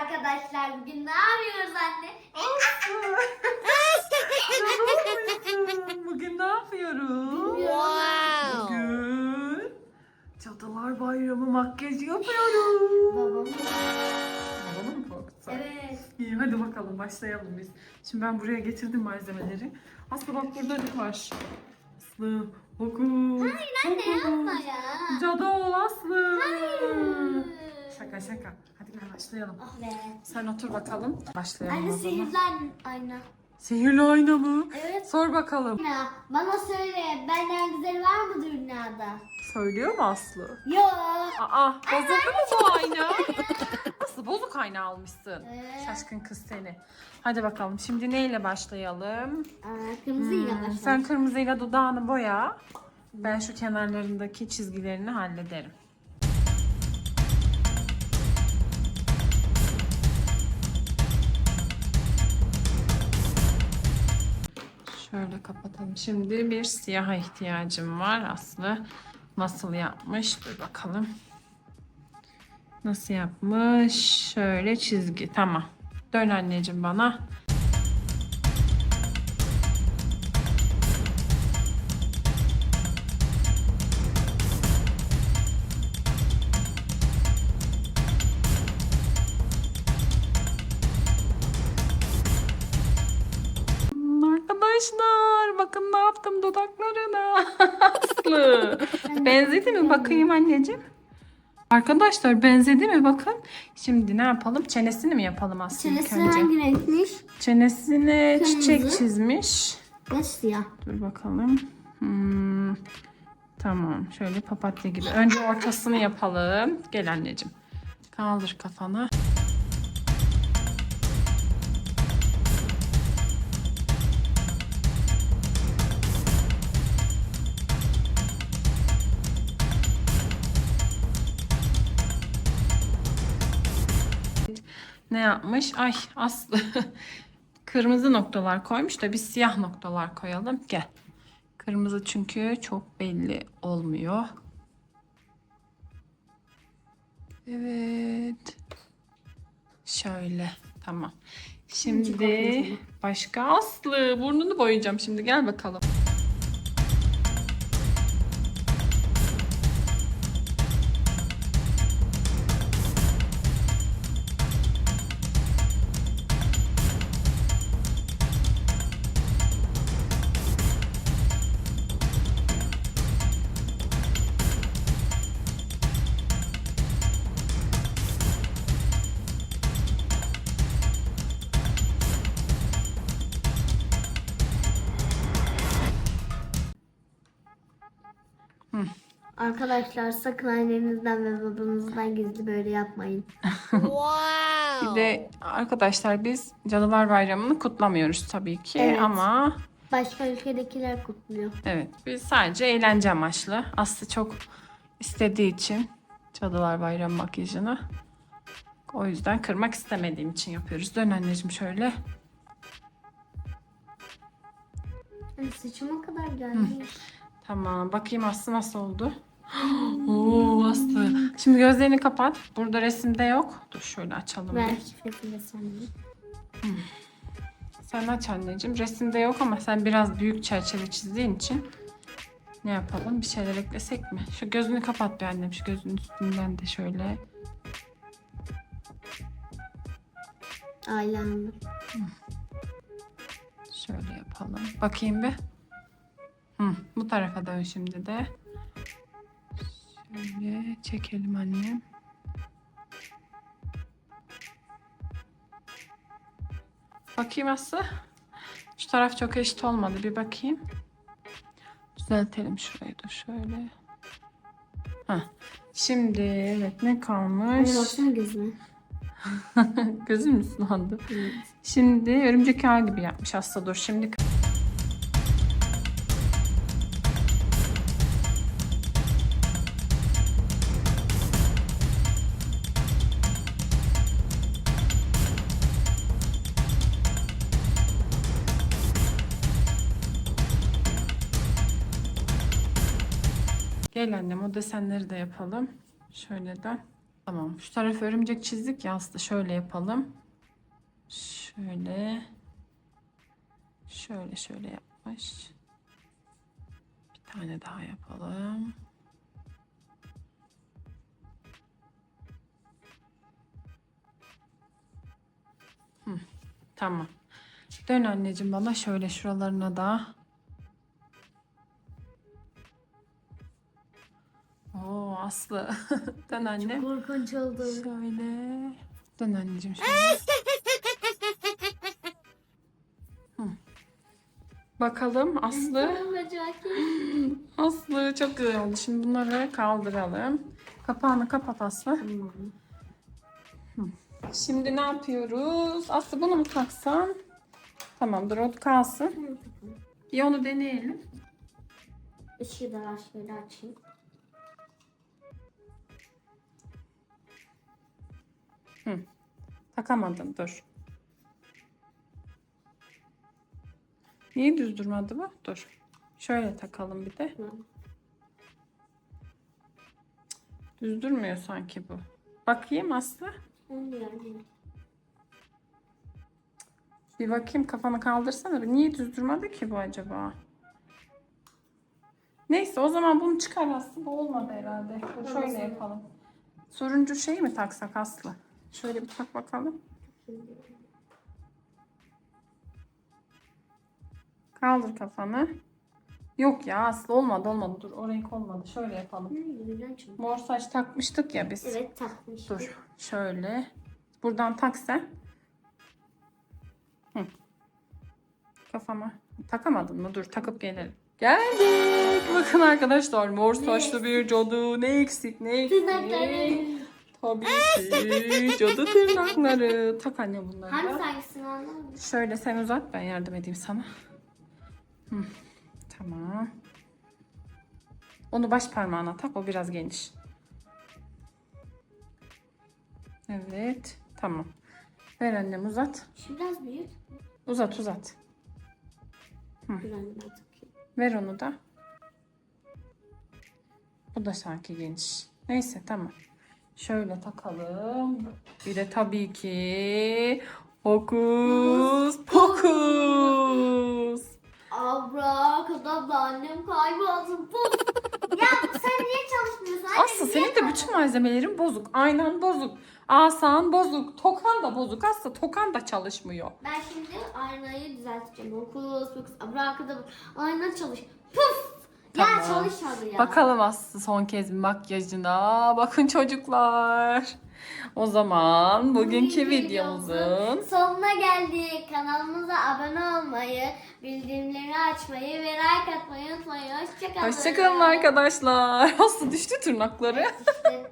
arkadaşlar. Bugün ne yapıyoruz anne? Bugün ne yapıyoruz? Bugün Cadılar Bayramı makyajı yapıyoruz. Babamın. Babanı mı korkuttun? Evet. İyi hadi bakalım başlayalım biz. Şimdi ben buraya getirdim malzemeleri. Aslı bak burada ne var? Aslı oku. Hayır anne yapma ya. Cadı ol Aslı. Hayır. Şaka şaka. Hadi başlayalım. Ah be. Sen otur bakalım. Başlayalım Anne o zaman. sihirli ayna. Sihirli ayna mı? Evet. Sor bakalım. Ya, bana söyle benden güzel var mı dünyada? Söylüyor mu Aslı? Yok. Aa bozuldu mu bu ayna? Nasıl bozuk ayna almışsın? Evet. Şaşkın kız seni. Hadi bakalım şimdi neyle başlayalım? Aa, kırmızıyla Hmm, başla. Sen kırmızıyla dudağını boya. Ben şu kenarlarındaki çizgilerini hallederim. Şöyle kapatalım. Şimdi bir siyaha ihtiyacım var Aslı. Nasıl yapmış? Dur bakalım. Nasıl yapmış? Şöyle çizgi. Tamam. Dön anneciğim bana. Arkadaşlar bakın ne yaptım dudaklarına. Aslı. Benzedi mi bakayım anneciğim? Arkadaşlar benzedi mi bakın. Şimdi ne yapalım? Çenesini mi yapalım Aslı ilk Çenesi önce? hangi renkmiş? Çenesine çiçek Kırmızı. çizmiş. Ve siyah. Dur bakalım. Hmm, Tamam. Şöyle papatya gibi. Önce ortasını yapalım. Gel anneciğim. Kaldır kafanı. Ne yapmış? Ay Aslı. Kırmızı noktalar koymuş da biz siyah noktalar koyalım. Gel. Kırmızı çünkü çok belli olmuyor. Evet. Şöyle. Tamam. Şimdi başka Aslı. Burnunu boyayacağım şimdi. Gel bakalım. Arkadaşlar sakın annenizden ve babanızdan gizli böyle yapmayın. Bir de arkadaşlar biz Cadılar Bayramı'nı kutlamıyoruz tabii ki Evet. ama Başka ülkedekiler kutluyor. Evet, biz sadece eğlence amaçlı. Aslı çok istediği için Cadılar Bayramı makyajını. O yüzden kırmak istemediğim için yapıyoruz. Dön anneciğim şöyle. Saçıma kadar gelmiş. Tamam, bakayım Aslı nasıl oldu? Oo Aslı. Şimdi gözlerini kapat. Burada resimde yok. Dur şöyle açalım. Ver bir. şifresini de sen de. Sen aç anneciğim. Resimde yok ama sen biraz büyük çerçeve çizdiğin için ne yapalım? Bir şeyler eklesek mi? Şu gözünü kapat bir annem. Şu gözünün üstünden de şöyle. Eyeliner. Şöyle yapalım. Bakayım bir. Hı, bu tarafa dön şimdi de. Şöyle çekelim annem. Bakayım Aslı. Şu taraf çok eşit olmadı. Bir bakayım. Düzeltelim şurayı da şöyle. Heh. Şimdi evet ne kalmış? Anne baksana gözüme. Gözüm mü sulandı? Evet. Şimdi örümcek ağ gibi yapmış Aslı dur. Şimdi Gel annem o desenleri de yapalım. Şöyle de. Tamam. Şu tarafı örümcek çizdik ya aslında şöyle yapalım. Şöyle. Şöyle şöyle yapmış. Bir tane daha yapalım. Hı, tamam. Dön anneciğim bana şöyle şuralarına da. Oo Aslı. Dön anne. Korkunç oldu. Şöyle. Dön anneciğim şöyle. Bakalım Aslı. Aslı çok güzel oldu. Şimdi bunları kaldıralım. Kapağını kapat Aslı. Şimdi ne yapıyoruz? Aslı bunu mu taksan? Tamam dur o kalsın. Bir onu deneyelim. Işığı da var şöyle açayım. Takamadın dur. Niye düz durmadı bu? Dur. Şöyle takalım bir de. Hı. Düz durmuyor sanki bu. Bakayım Aslı. Bilmiyorum. Bir bakayım kafanı kaldırsana. Niye düz durmadı ki bu acaba? Neyse o zaman bunu çıkar Aslı. Bu olmadı herhalde. Şöyle yapalım. Soruncu şey mi taksak Aslı? Şöyle bir tak bakalım. Kaldır kafanı. Yok ya Aslı olmadı olmadı. Dur o renk olmadı. Şöyle yapalım. Mor saç takmıştık ya biz. Evet takmıştım. Dur şöyle. Buradan tak sen. Hı. Kafama. Takamadın mı? Dur takıp gelelim. Geldik. Bakın arkadaşlar mor saçlı bir cadı. Ne eksik ne eksik. Tabii ki cadı tırnakları. Tak anne bunları. da. Hangisi hangisini anlamadım. Şöyle sen uzat ben yardım edeyim sana. Hı, tamam. Onu baş parmağına tak o biraz geniş. Evet tamam. Ver annem uzat. Şu biraz büyük. Uzat uzat. Takayım. Ver onu da. Bu da sanki geniş. Neyse tamam. Şöyle takalım. Bir de tabii ki hokus pokus. Abrakadabra annem kayboldu. Puf. ya sen niye çalışmıyorsun? Aslı niye senin de bütün malzemelerin bozuk. Aynan bozuk. Asan bozuk. Tokan da bozuk. Aslı tokan da çalışmıyor. Ben şimdi aynayı düzelteceğim. Okus pokus abrakadabra. Ayna çalış. Puf. Ya Tamam. çalışmadı ya. Bakalım Aslı son kez makyajına. Bakın çocuklar. O zaman bugünkü videomuzun sonuna geldik. Kanalımıza abone olmayı, bildirimleri açmayı ve like atmayı unutmayın. Hoşçakalın. Hoşçakalın arkadaşlar. Aslı düştü tırnakları. İşte